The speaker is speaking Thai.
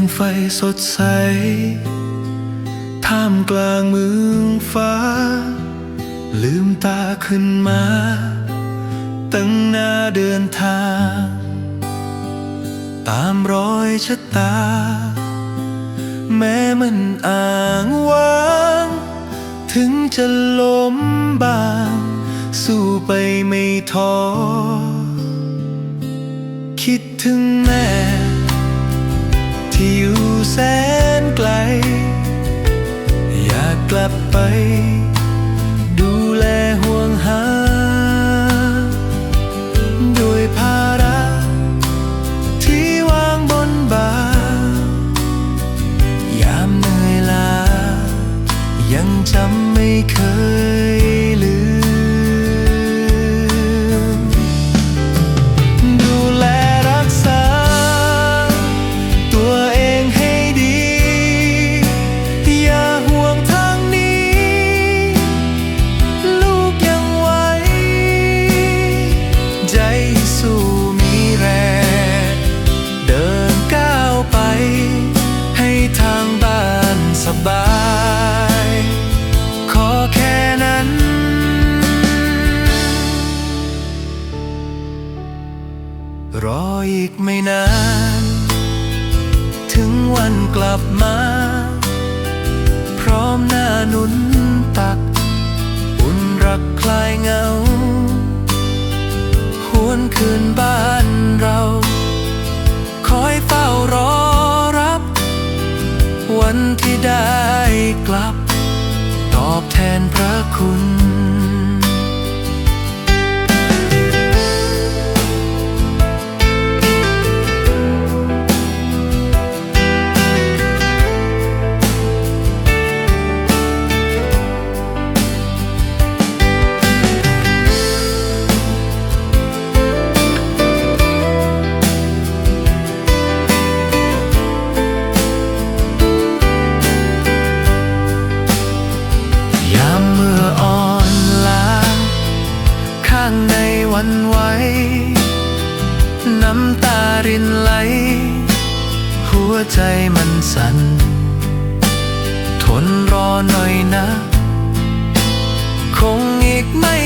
แสงไฟสดใส ท่ามกลางเมืองฟ้า ลืมตาขึ้นมา ตั้งหน้าเดินทาง ตามรอยชะตา แม้มันอ่างว้าง ถึงจะล้มบาง สู้ไปไม่ท้อ บไป ดูแลห่วงหา ด้วยภาระที่วางบนบ่ายามเหนื่อยล้ายังจำไม่เคย ถึงวันกลับมา พร้อมหน้าหนุนตัก อุ่นรักคลายเหงา หวนคืนบ้านเรา คอยเฝ้ารอรับ วันที่ได้กลับ ตอบแทนพระคุณ ในวันไหว น้ำตารินไหล หัวใจมันสั่น ทนรอหน่อยนะ คงอีกไม่